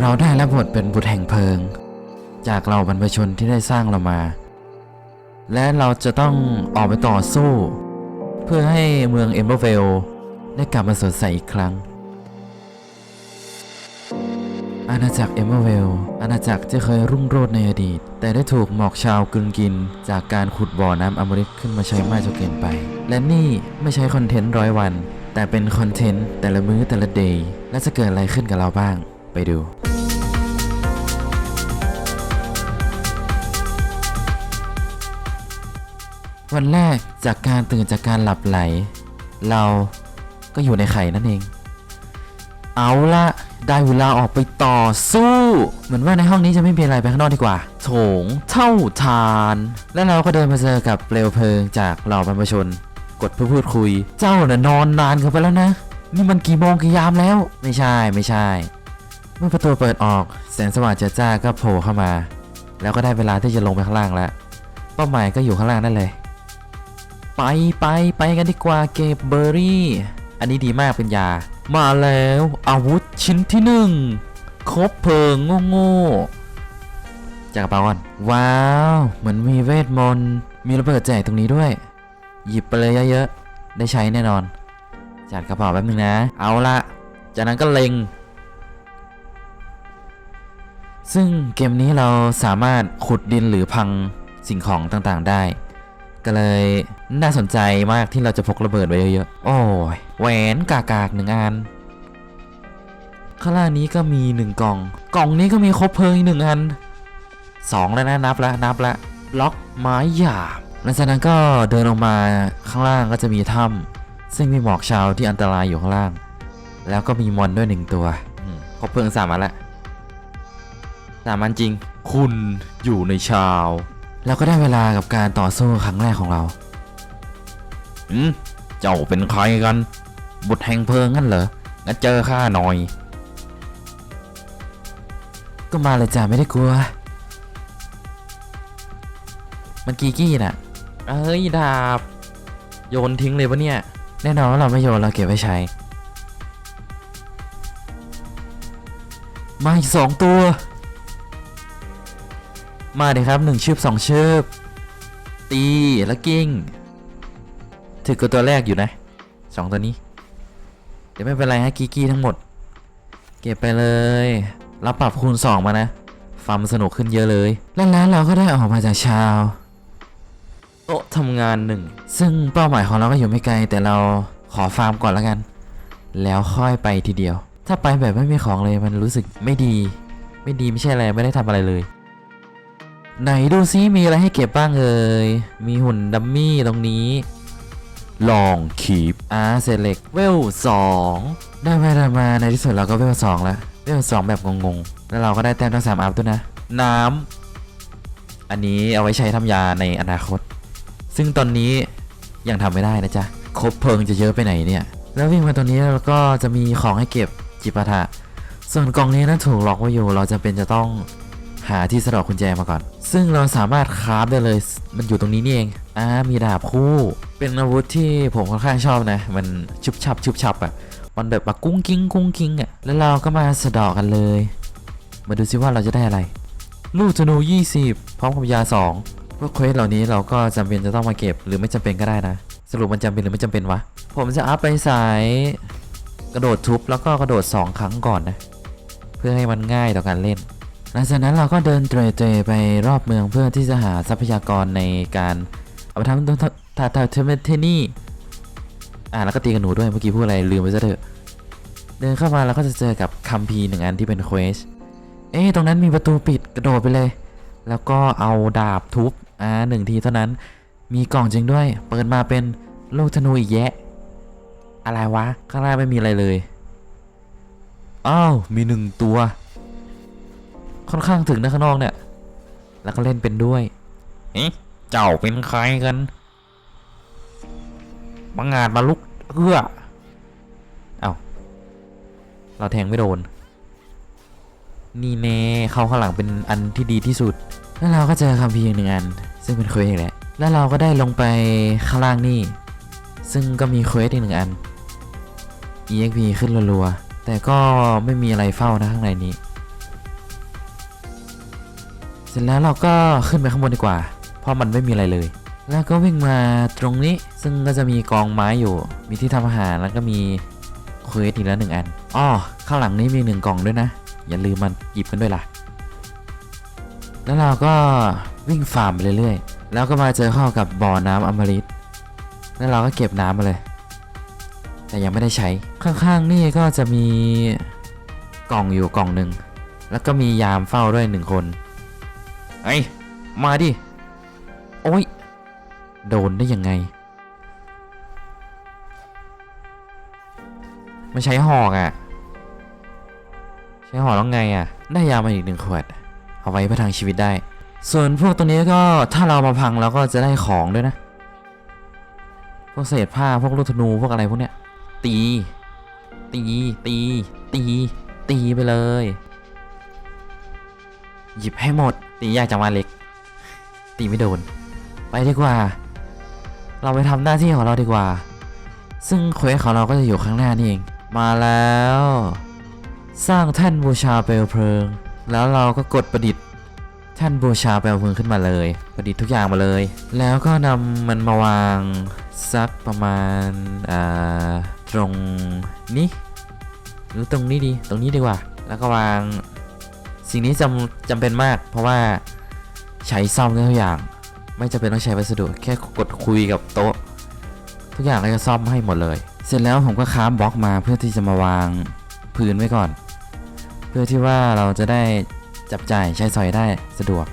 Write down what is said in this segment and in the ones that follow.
เราได้รับบทเป็นบุตรแห่งเพลิง จากเราบรรพชนที่ได้สร้างเรามา และเราจะต้องออกไปต่อสู้ เพื่อให้เมืองเอมเบอร์เวลได้กลับมาสดใสอีกครั้ง อาณาจักรเอมเบอร์เวลอาณาจักรที่เคยรุ่งโรจน์ในอดีต แต่ได้ถูกหมอกชาวกลืนกิน จากการขุดบ่อน้ำอมฤตขึ้นมาใช้มากจนเกินไป และนี่ไม่ใช่คอนเทนต์ร้อยวัน แต่เป็นคอนเทนต์แต่ละมื้อแต่ละเดย์และจะเกิดอะไรขึ้นกับเราบ้าง ไปดู วันแรกจากการตื่นจากการหลับไหล เราก็อยู่ในไข่นั่นเอง เอาละได้เวลาออกไปต่อสู้ เหมือนว่าในห้องนี้จะไม่มีอะไรไปข้างนอกดีกว่าโถงเท่าทาน แล้วเราก็เดินมาเจอกับเปลวเพลิงจากเหล่าบรรพชน กดเพื่อพูดคุย เจ้าน่ะนอนนานเกินไปแล้วนะ นี่มันกี่โมงกี่ยามแล้ว ไม่ใช่ไม่ใช่ มื่อประตูเปิดออกแสงสว่างเจิดจ้าก็โผล่เข้ามา แล้วก็ได้เวลาที่จะลงไปข้างล่างแล้ว เป้าหมายก็อยู่ข้างล่างนั่นเลย ไปไปไปกันดีกว่าเก็บเบอร์รี่ อันนี้ดีมากเป็นยา มาแล้ว อาวุธชิ้นที่หนึ่งคบเพลิงโง่โง่ๆจากกระเป๋าก่อนว้าว เหมือนมีเวทมนต์มีระเบิดแจกตรงนี้ด้วย หยิบไปเลยเยอะๆได้ใช้แน่นอน จัดกระเป๋าแป๊บนึงนะ เอาละจากนั้นก็เล็ง ซึ่งเกมนี้เราสามารถขุดดินหรือพังสิ่งของต่างๆได้ ก็เลยน่าสนใจมากที่เราจะพกระเบิดไว้เยอะๆ โอ้ยแหวนกากากๆหนึ่งอันข้างล่างนี้ก็มีหนึ่งกล่อง กล่องนี้ก็มีครบเพลิงอีกหนึ่งอันสองแล้วนะนับละนับละล็อกไม้หยาบหลังจากนั้นก็เดินลงมาข้างล่างก็จะมีถ้ำซึ่งมีหมอกชาวที่อันตรายอยู่ข้างล่าง แล้วก็มีมอนด้วยหนึ่งตัวครบเพลิงสามอันละ สามันจริง คุณอยู่ในชาวแล้วก็ได้เวลากับการต่อสู้ครั้งแรกของเราอืมเจ้าเป็นใครกัน บุตรแห่งเพลิงงั้นเหรองั้นเจอข้าหน่อย ก็มาเลยจ้ะไม่ได้กลัว มันกีกี้น่ะ เอ้ยดาบ โยนทิ้งเลยปะเนี่ย แน่นอนว่าเราไม่โยนเราเก็บไว้ใช้ มาอีกสองตัว มาเลยครับหนึ่งชืบสองชืบตีแล้วกิ้งถึกกับตัวแรกอยู่นะสองตัวนี้ เดี๋ยวไม่เป็นไรฮะกีกี้ทั้งหมด เก็บไปเลยรับปรับคูณสองมานะฟาร์มสนุกขึ้นเยอะเลย แล้วแล้วเราก็ได้ออกมาจากชาวโต๊ะทำงานหนึ่ง ซึ่งเป้าหมายของเราก็อยู่ไม่ไกล แต่เราขอฟาร์มก่อนแล้วกัน แล้วค่อยไปทีเดียว ถ้าไปแบบไม่มีของเลยมันรู้สึกไม่ดี ไม่ดีไม่ใช่อะไรไม่ได้ทำอะไรเลย ไหนดูซิมีอะไรให้เก็บบ้างเอ่ย มีหุ่นดัมมี่ตรงนี้ ลองคีบอาเซเล็กเวลสองได้มาได้มาในที่สุดเราก็เวลสองแล้ว เวลสองแบบงงๆ แล้วเราก็ได้แต้มทั้งสามอัพด้วยนะ น้ำ อันนี้เอาไว้ใช้ทำยาในอนาคต ซึ่งตอนนี้ยังทำไม่ได้นะจ๊ะ ครบเพลิงจะเยอะไปไหนเนี่ย แล้ววิ่งมาตรงนี้เราก็จะมีของให้เก็บจิปาถะส่วนกล่องนี้นั้นถูกล็อกไว้อยู่ เราจะเป็นจะต้อง หาที่สะดอกกุญแจมาก่อน ซึ่งเราสามารถคราฟได้เลย มันอยู่ตรงนี้นี่เอง อ่า มีดาบคู่ เป็นอาวุธที่ผมค่อนข้างชอบนะ มันชุบชับชุบชับอะ่ะ มันแบบมากุ้งกิ้งกุ้งกิ้งอะ่ะ แล้วเราก็มาสะเดอกกันเลย มาดูซิว่าเราจะได้อะไร ลูกธนู 20 พร้อมกับยา 2 พวกเควสเหล่านี้เราก็จำเป็นจะต้องมาเก็บหรือไม่จำเป็นก็ได้นะ สรุปมันจำเป็นหรือไม่จำเป็นวะ ผมจะอัพไปสายกระโดดทุบแล้วก็กระโดด 2 ครั้งก่อนนะ เพื่อให้มันง่ายต่อการเล่น หลังจากนั้นเราก็เดินเตร่ๆไปรอบเมืองเพื่อที่จะหาทรัพยากรในการเอาไปทำทาทาทาเทมเทนี่อ่าแล้วก็ตีกันหนูด้วยเมื่อกี้พูดอะไรลืมไปซะเถอะ เดินเข้ามาเราก็จะเจอกับคัมภีร์หนึ่งอันที่เป็นเควสเอ๊ะตรงนั้นมีประตูปิดกระโดดไปเลย แล้วก็เอาดาบทุบอ่าหนึ่งทีเท่านั้นมีกล่องจริงด้วย เปิดมาเป็นลูกธนูอีกแยะ อะไรวะ ข้างล่างไม่มีอะไรเลย อ้าว มีหนึ่งตัว ค่อนข้างถึงนะข้างนอกเนี่ย แล้วก็เล่นเป็นด้วยเอ๊ะเจ้าเป็นใครกันบังอาจมาลุกเอื้อเอาเราแทงไม่โดน นี่แน่เข้าข้างหลังเป็นอันที่ดีที่สุด แล้วเราก็เจอคัมภีร์อีกหนึ่งอัน ซึ่งเป็นเควสอีกแล้วแล้วเราก็ได้ลงไปข้างล่างนี่ ซึ่งก็มีเควสอีกหนึ่งอัน EXP ขึ้นรัวๆแต่ก็ไม่มีอะไรเฝ้านะข้างในนี้ เสร็จแล้วเราก็ขึ้นไปข้างบนดีกว่า เพราะมันไม่มีอะไรเลย แล้วก็วิ่งมาตรงนี้ ซึ่งก็จะมีกองไม้อยู่ มีที่ทำอาหารแล้วก็มีเควสอีกแล้วหนึ่งอันอ้อข้างหลังนี้มีหนึ่งกล่องด้วยนะ อย่าลืมมันหยิบกันด้วยล่ะ แล้วเราก็วิ่งฟาร์มไปเรื่อยๆ แล้วก็มาเจอเข้ากับบ่อน้ำอมฤตแล้วเราก็เก็บน้ำมาเลย แต่ยังไม่ได้ใช้ ข้างๆนี่ก็จะมีกล่องอยู่กล่องหนึ่ง แล้วก็มียามเฝ้าด้วยหนึ่งคน ไอ้มาดิ โอ้ย โดนได้ยังไง ไม่ใช้หอกอะ่ะ ใช้หอกแล้วไงอะ่ะ ได้ยามาอีกหนึ่งขวด เอาไว้ประทังชีวิตได้ ส่วนพวกตรงนี้ก็ถ้าเรามาพังเราก็จะได้ของด้วยนะ พวกเศษผ้าพวกลูกธนูพวกอะไรพวกเนี้ย ตี ตี ตี ตี ตีไปเลย หยิบให้หมด ตียากจังว่าเล็ก ตีไม่โดน ไปดีกว่า เราไปทำหน้าที่ของเราดีกว่า ซึ่งเควสของเราก็จะอยู่ข้างหน้านี่เอง มาแล้ว สร้างแท่นบูชาเปลวเพลิง แล้วเราก็กดประดิษฐ์แท่นบูชาเปลวเพลิงขึ้นมาเลย ประดิษฐ์ทุกอย่างมาเลย แล้วก็นำมันมาวางสักประมาณอ่าตรงนี้หรือตรงนี้ดี ตรงนี้ดีกว่า แล้วก็วาง สิ่งนี้จำจำเป็นมาก เพราะว่าใช้ซ่อมได้ทุกอย่าง ไม่จำเป็นต้องใช้วัสดุแค่กดคุยกับโต๊ะ ทุกอย่างก็จะซ่อมให้หมดเลย เสร็จแล้วผมก็ค้ามบล็อกมาเพื่อที่จะมาวางพื้นไว้ก่อน เพื่อที่ว่าเราจะได้จับจ่ายใช้สอยได้สะดวก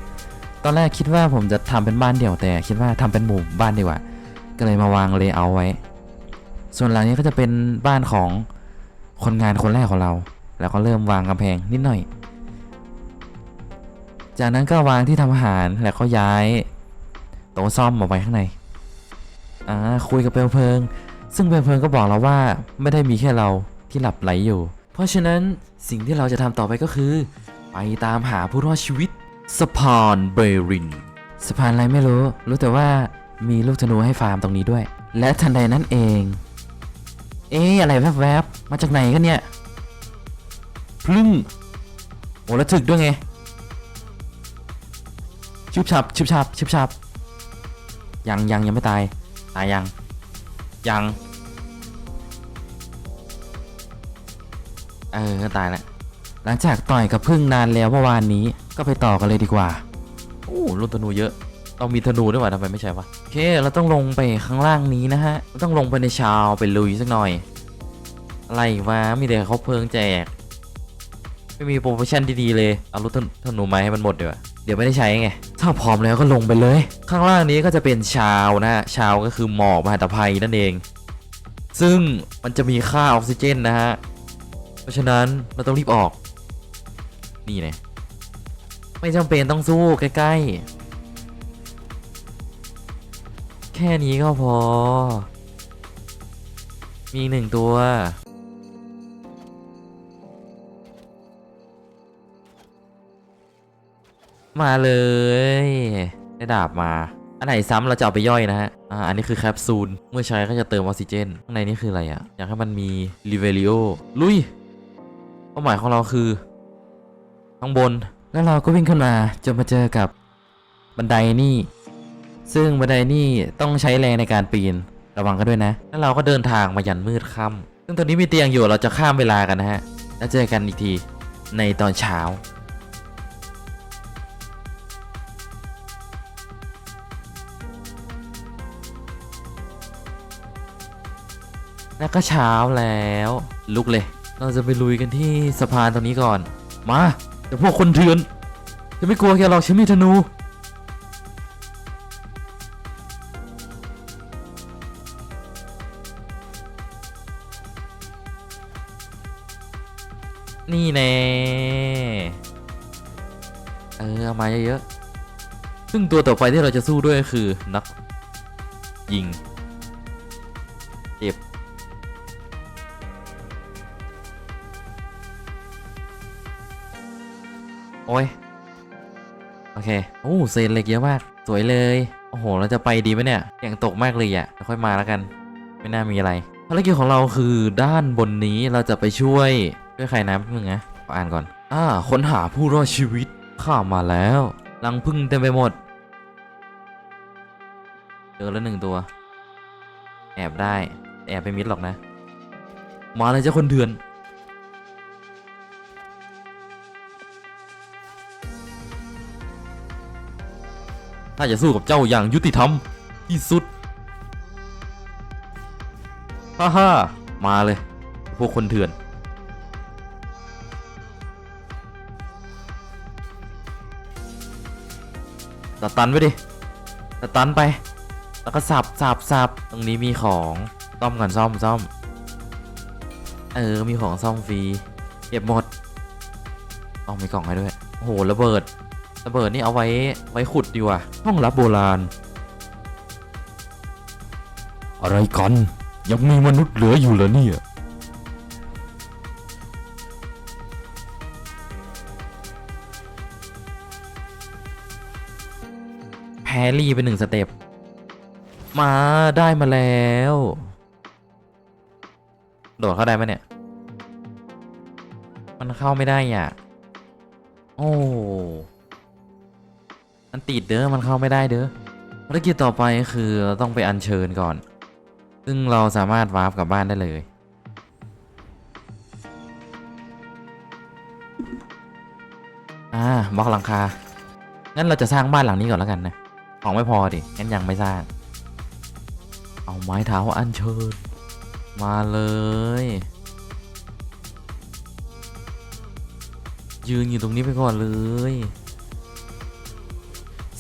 ตอนแรกคิดว่าผมจะทำเป็นบ้านเดี่ยวแต่คิดว่าทำเป็นหมู่บ้านดีกว่า ก็เลยมาวางเลเยอร์ไว้ ส่วนหลังนี้ก็จะเป็นบ้านของคนงานคนแรกของเรา แล้วก็เริ่มวางกำแพงนิดหน่อย จากนั้นก็วางที่ทำอาหารแล้วก็ย้ายโต๊ะซ่อมออกไปข้างในอ่าคุยกับเปลวเพลิง ซึ่งเปลวเพลิงก็บอกเราว่าไม่ได้มีแค่เราที่หลับไหลอยู่ เพราะฉะนั้นสิ่งที่เราจะทำต่อไปก็คือ ไปตามหาผู้รอดชีวิตสะพานเบรินสะพานอะไรไม่รู้ รู้แต่ว่ามีลูกธนูให้ฟาร์มตรงนี้ด้วย และทันใดนั้นเอง เอ๊ะอะไรแวบๆมาจากไหนกันเนี่ยพึ่งโอ้แล้วถึกด้วยไง ชุบชับชุบชับชุบชับยังยังยังไม่ตายตายยังยังเออก็ตายแล้วหลังจากต่อยกับพึ่งนานแล้วเมื่อวานนี้ก็ไปต่อกันเลยดีกว่าโอ้ลูกธนูเยอะต้องมีธนูด้วยวะทำไมไม่ใช่วะโอเคเราต้องลงไปข้างล่างนี้นะฮะเราต้องลงไปในชาวไปลุยสักหน่อยอะไรวะมีแต่เขาเพลิงแจก ไม่มีโปรโมชั่นดีๆเลย เอาลูกธนูมาให้มันหมดเดี๋ยวาเดี๋ยวไม่ได้ใช้ไง ถ้าพร้อมแล้วก็ลงไปเลย ข้างล่างนี้ก็จะเป็นชาวนะฮะ ชาวก็คือหมอกมหาตภัยนั่นเอง ซึ่งมันจะมีค่าออกซิเจนนะฮะ เพราะฉะนั้นเราต้องรีบออก นี่ไงไม่จำเป็นต้องสู้ใกล้ๆ แค่นี้ก็พอ มีหนึ่งตัว มาเลยได้ดาบมา อันไหนซ้ำเราจะเอาไปย่อยนะฮะ อ่า อันนี้คือแคปซูล เมื่อใช้ก็จะเติมออกซิเจน ข้างในนี่คืออะไรอะ่ะ อยากให้มันมีรีเวลิโอ ลุย เป้าหมายของเราคือ ข้างบน แล้วเราก็วิ่งขึ้นมาจนมาเจอกับบันไดนี่ ซึ่งบันไดนี่ต้องใช้แรงในการปีน ระวังกันด้วยนะ แล้วเราก็เดินทางมายันมืดค่ำซึ่งตอนนี้มีเตียงอยู่ เราจะข้ามเวลากันนะฮะ แล้วเจอกันอีกทีในตอนเช้า แล้วก็เช้าแล้วลุกเลย เราจะไปลุยกันที่สะพานตรงนี้ก่อน มาเดี๋ยวพวกคนเถื่อนจะไม่กลัวแกหรอกฉันมีธนูนี่แน่เออเอามาเยอะๆ ซึ่งตัวต่อไปที่เราจะสู้ด้วยคือนักยิง เจ็บ โอ้ย โอเค โอ้เศษเหล็กเยอะมาก สวยเลย โอ้โห เราจะไปดีไหมเนี่ยอย่างตกมากเลยอะ่ะค่อยมาแล้วกัน ไม่น่ามีอะไร ภารกิจของเราคือด้านบนนี้เราจะไปช่วยช่วยใครนะแป๊บนึงนะขออ่านก่อน อ่า ค้นหาผู้รอดชีวิต ข้ามาแล้วรังพึ่งเต็มไปหมด เจอแล้วหนึ่งตัว แอบได้ แอบไปมิดหรอกนะ มาเลยเจ้าคนเถื่อน ถ้าจะสู้กับเจ้าอย่างยุติธรรมที่สุด ฮ่าฮ่ามาเลย พวกคนเถื่อนสตันไปดิสตันไป แล้วก็สับสับสับตรงนี้มีของ ซ่อมก่อนซ่อมซ่อม เออ มีของซ่อมฟรี เก็บหมดต้องมีกล่องให้ด้วยโอ้โหระเบิด ระเบิดนี่เอาไว้ไว้ขุดดีกว่าห้องรับโบราณ อะไรกัน ยังมีมนุษย์เหลืออยู่เหรอเนี่ยแพรรี่ไปหนึ่งสเต็ปมาได้มาแล้ว โดดเข้าได้ไหมเนี่ย มันเข้าไม่ได้อะ โอ้ มันติดเด้อมันเข้าไม่ได้เด้อภารกิจต่อไปคือเราต้องไปอัญเชิญก่อน ซึ่งเราสามารถวาร์ปกลับบ้านได้เลย อ่าบล็อกหลังคา งั้นเราจะสร้างบ้านหลังนี้ก่อนแล้วกันนะ ของไม่พอดิงั้นยังไม่สร้าง เอาไม้เท้าอัญเชิญ มาเลย ยืนอยู่ตรงนี้ไปก่อนเลย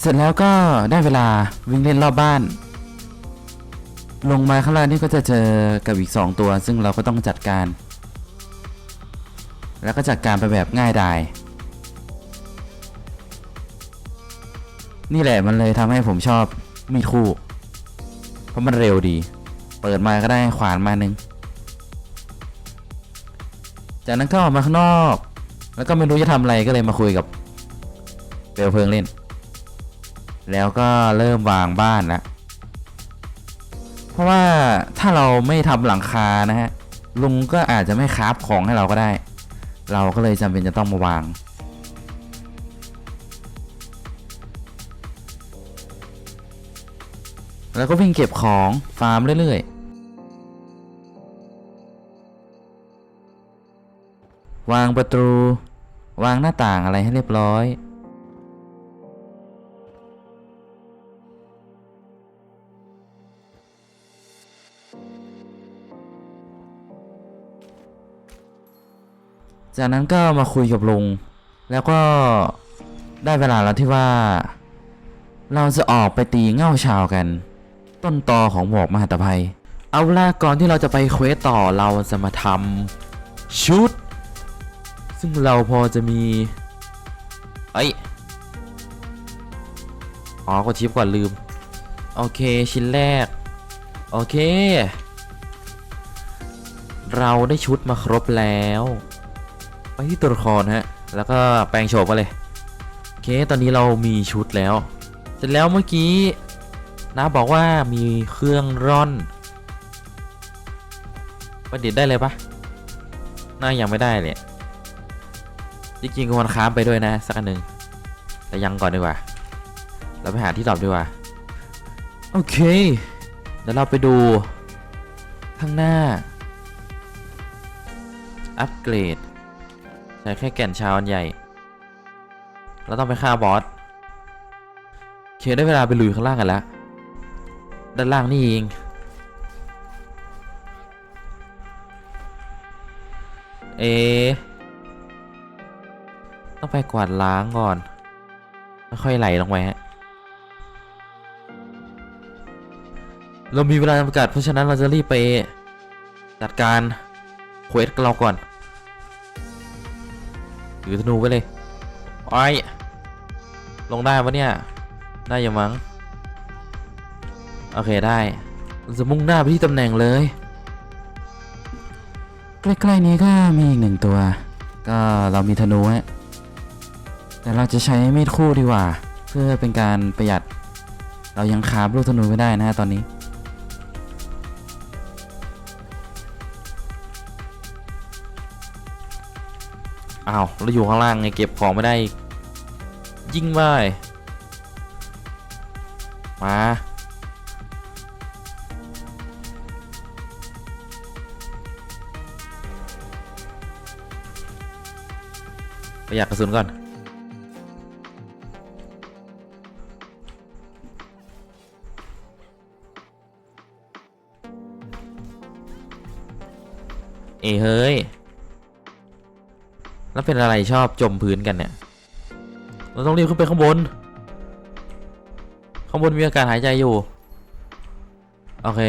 ร็จแล้วก็ได้เวลาวิ่งเล่นรอบบ้าน ลงมาข้างล่างนี่ก็จะเจอกับอีก 2 ตัว ซึ่งเราก็ต้องจัดการ แล้วก็จัดการไปแบบง่ายดาย นี่แหละมันเลยทำให้ผมชอบมีดคู่ เพราะมันเร็วดี เปิดมาก็ได้ขวานมาหนึ่งจากนั้นก็ออกมาข้างนอก แล้วก็ไม่รู้จะทำอะไรก็เลยมาคุยกับเปลวเพลิงเล่น แล้วก็เริ่มวางบ้านล้วเพราะว่าถ้าเราไม่ทำหลังคานะฮะลุงก็อาจจะไม่คราฟของให้เราก็ได้ เราก็เลยจำเป็นจะต้องมาวาง แล้วก็วิ่งเก็บของฟาร์มเรื่อยๆ วางประตู วางหน้าต่างอะไรให้เรียบร้อย จากนั้นก็มาคุยกับลุง แล้วก็ได้เวลาแล้วที่ว่า เราจะออกไปตีเง่าชาวกัน ต้นตอของหมวกมหัตภัย เอาล่ะก่อนที่เราจะไปเควสต่อเราจะมาทำชุด ซึ่งเราพอจะมีเอ้ยอ๋อกดชิปก่อนลืม โอเคชิ้นแรก โอเค เราได้ชุดมาครบแล้ว ไปที่ตัวละครฮะ แล้วก็แปลงโฉมกันเลย โอเค ตอนนี้เรามีชุดแล้ว เสร็จแล้วเมื่อกี้น้าบอกว่ามีเครื่องร่อนประดิษฐ์ได้เลยปะน่ายังไม่ได้เลยจริงๆควรค้ามไปด้วยนะสักนหนึ่งแต่ยังก่อนดีกว่า เราไปหาที่ตอบดีกว่า โอเค เดี๋ยวเราไปดูข้างหน้า อัปเกรด ใช้แค่แก่นชาวอันใหญ่เราต้องไปฆ่าบอสเคได้เวลาไปลุยข้างล่างกันแล้ว ด้านล่างนี่เอง เอะต้องไปกวาดล้างก่อนค่อยไหลลงไปฮะ เรามีเวลาจำกัดเพราะฉะนั้นเราจะรีบไปจัดการเควสเราก่อน ถือธนูไว้เลยไอ้ยลงได้ปะเนี่ย ได้ยังมั้ง โอเคได้จะมุ่งหน้าไปที่ตำแหน่งเลย ใกล้ๆนี้ก็มีอีกหนึ่งตัว ก็เรามีธนูฮะแต่เราจะใช้มีดคู่ดีกว่า เพื่อเป็นการประหยัด เรายังคาบลูกธนูไม่ได้นะฮะตอนนี้ อ้าวเราอยู่ข้างล่างไงเก็บของไม่ได้ ยิงไปมาประหยัดกระสุนก่อน เอยเฮ้ย แล้วเป็นอะไรชอบจมพื้นกันเนี่ย เราต้องรีบขึ้นไปข้างบน ข้างบนมีอากาศหายใจอยู่ โอเค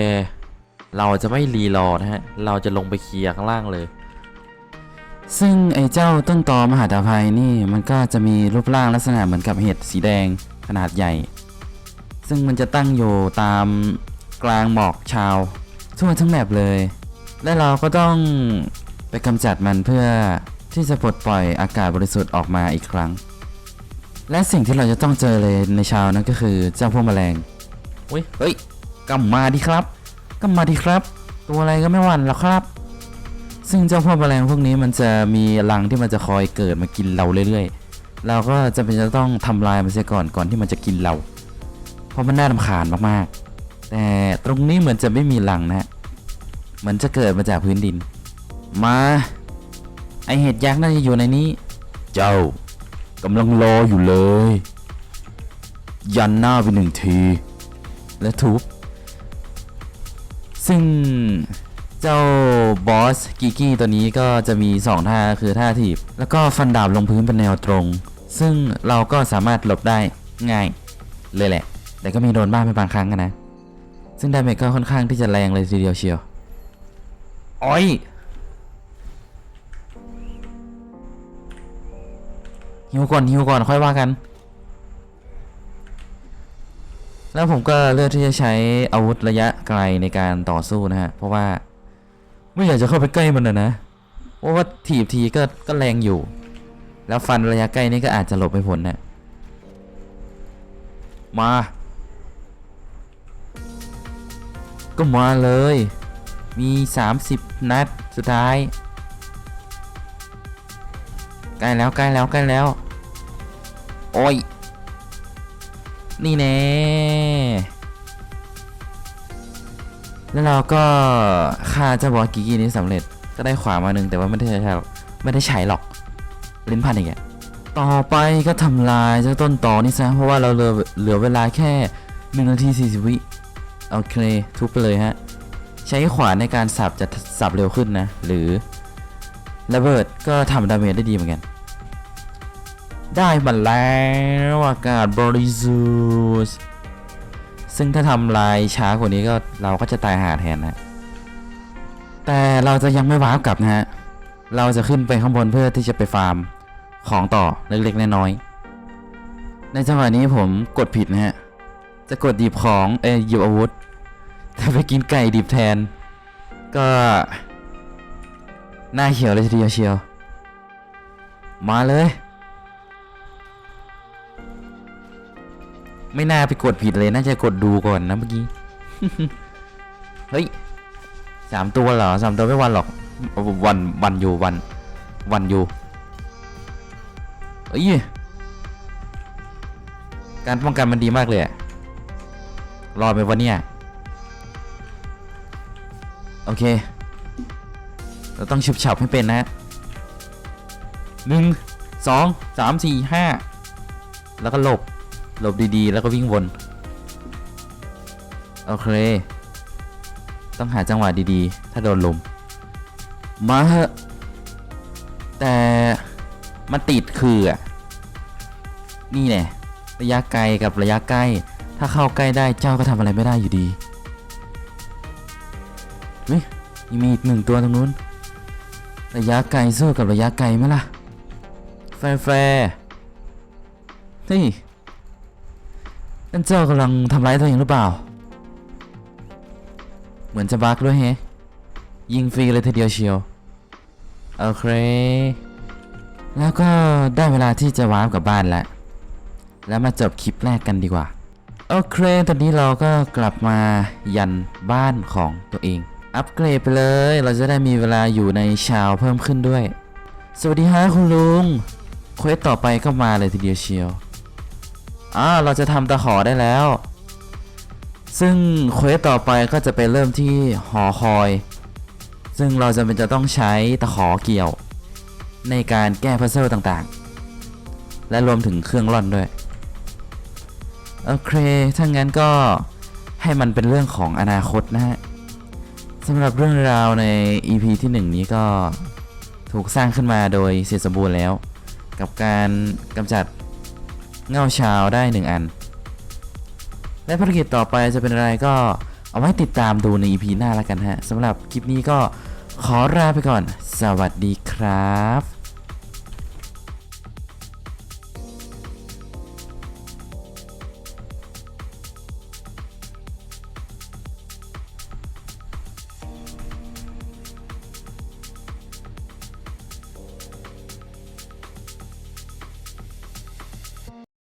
เราจะไม่รีรอนะฮะ เราจะลงไปเคลียร์ข้างล่างเลย ซึ่งไอ้เจ้าต้นตอมหาตาภัยนี่มันก็จะมีรูปร่างลักษณะเหมือนกับเห็ดสีแดงขนาดใหญ่ ซึ่งมันจะตั้งอยู่ตามกลางหมอกชาวทั่วทั้งแมปเลย และเราก็ต้องไปกำจัดมันเพื่อ ที่จะปลดปล่อยอากาศบริสุทธิ์ออกมาอีกครั้ง และสิ่งที่เราจะต้องเจอเลยในเชาวนั้นก็คือเจ้าพวกแมลงอุ้ยเฮ้ยกำมาดีครับกำมาดีครับ ตัวอะไรก็ไม่หวั่นหรอกครับ ซึ่งเจ้าพวกแมลงพวกนี้มันจะมีรังที่มันจะคอยเกิดมากินเราเรื่อยๆ เราก็จะเป็นจะต้องทำลายมันเสียก่อนก่อนที่มันจะกินเรา เพราะมันน่ารำคาญมากๆ แต่ตรงนี้เหมือนจะไม่มีรังนะฮะเหมันจะเกิดมาจากพื้นดิน มา ไอเห็ดยักษ์น่าจะอยู่ในนี้ เจ้ากำลังรออยู่เลย ยันหน้าไปหนึ่งที และทุบ ซึ่งเจ้าบอสกิกกี้ตัวนี้ก็จะมี 2 ท่าคือท่าถีบ แล้วก็ฟันดาบลงพื้นเป็นแนวตรง ซึ่งเราก็สามารถหลบได้ง่ายเลยแหละ แต่ก็มีโดนบ้างเป็นบางครั้งอะนะ ซึ่งดาเมจก็ค่อนข้างที่จะแรงเลยทีเดียวเชียว อ้อย ฮิวก่อนฮิวก่อนค่อยว่ากัน แล้วผมก็เลือกที่จะใช้อาวุธระยะไกลในการต่อสู้นะฮะ เพราะว่าไม่อยากจะเข้าไปใกล้มันนะนะเพราะว่าถีบทีก็ก็แรงอยู่ แล้วฟันระยะใกล้นี่ก็อาจจะหลบไม่พ้นนะมา ก็มาเลย มี 30 นัดสุดท้าย ใกล้แล้วใกล้แล้วใกล้แล้ว โอ้ย นี่แน่แล้วเราก็ฆ่าเจ้าบอสกิกี้นี้สำเร็จก็ได้ขวามาหนึ่งแต่ว่าไม่ได้ใช้หรอกไม่ได้ใช้หรอกลิ้นพันอีกอะต่อไปก็ทำลายเจ้าต้นตอนี่ซะเพราะว่าเราเหลือเหลือเวลาแค่1นาที40วิโอเคทุบไปเลยฮะ ใช้ขวานในการสับจะสับเร็วขึ้นนะ หรือระเบิดก็ทำดาเมจได้ดีเหมือนกัน ได้มาแล้วอากาศบริสุทธิ์ซึ่งถ้าทำลายช้ากว่านี้ก็เราก็จะตายหาแทนนะ แต่เราจะยังไม่ว้าวกลับนะฮะ เราจะขึ้นไปข้างบนเพื่อที่จะไปฟาร์มของต่อเล็กๆน้อยๆในจังหวะนี้ผมกดผิดนะฮะ จะกดหยิบของเอ้ยหยิบอาวุธ แต่ไปกินไก่ดิบแทน ก็หน้าเขียวเลยทีเดียวเชียว มาเลย ไม่น่าไปกดผิดเลยน่าจะกดดูก่อนนะเมื่อกี้ เฮ้ยสามตัวเหรอสามตัวไม่วันหรอกวันวันอยู่วัน วันอยู่เอ้ยการป้องกันมันดีมากเลยรอดไปวันเนี้ยโอเค เราต้องฉุบฉับให้เป็นนะหนึ่งสองสามสี่ห้าแล้วก็หลบ หลบดีๆ แล้วก็วิ่งวน โอเค ต้องหาจังหวะดีๆ ถ้าโดนลม มาเถอะแต่มันติดคืออะนี่แน่ระยะไกลกับระยะใกล้ ถ้าเข้าใกล้ได้เจ้าก็ทำอะไรไม่ได้อยู่ดีเฮ้ยมีอีกหนึ่งตัวตรงนู้น ระยะไกลสู้กับระยะไกลไหมล่ะ แฟร์แฟร์เฮ้ย นั่นเจ้ากำลังทำร้ายตัวเองหรือเปล่า เหมือนจะบักด้วยแฮะยิงฟรีเลยทีเดียวเชียวโอเค แล้วก็ได้เวลาที่จะวาร์ปกลับบ้านแล้ว แล้วมาจบคลิปแรกกันดีกว่า โอเค ตอนนี้เราก็กลับมายันบ้านของตัวเอง อัปเกรดไปเลย เราจะได้มีเวลาอยู่ในชาวเพิ่มขึ้นด้วย สวัสดีฮะคุณลุง เควสต่อไปก็มาเลยทีเดียวเชียว อ่าเราจะทำตะขอได้แล้ว ซึ่งเควสต่อไปก็จะไปเริ่มที่หอคอย ซึ่งเราจะเป็นจะต้องใช้ตะขอเกี่ยว ในการแก้พัซเซิลต่างๆ และรวมถึงเครื่องร่อนด้วย โอเคถ้างั้นก็ให้มันเป็นเรื่องของอนาคตนะฮะสำหรับเรื่องราวใน EP ที่ 1 นี้ก็ถูกสร้างขึ้นมาโดยเสร็จสมบูรณ์แล้ว กับการกำจัด เงาชาวได้1อัน และภารกิจต่อไปจะเป็นอะไรก็เอาไว้ติดตามดูใน EP หน้าแล้วกันฮะสำหรับคลิปนี้ก็ขอลาไปก่อน สวัสดีครับ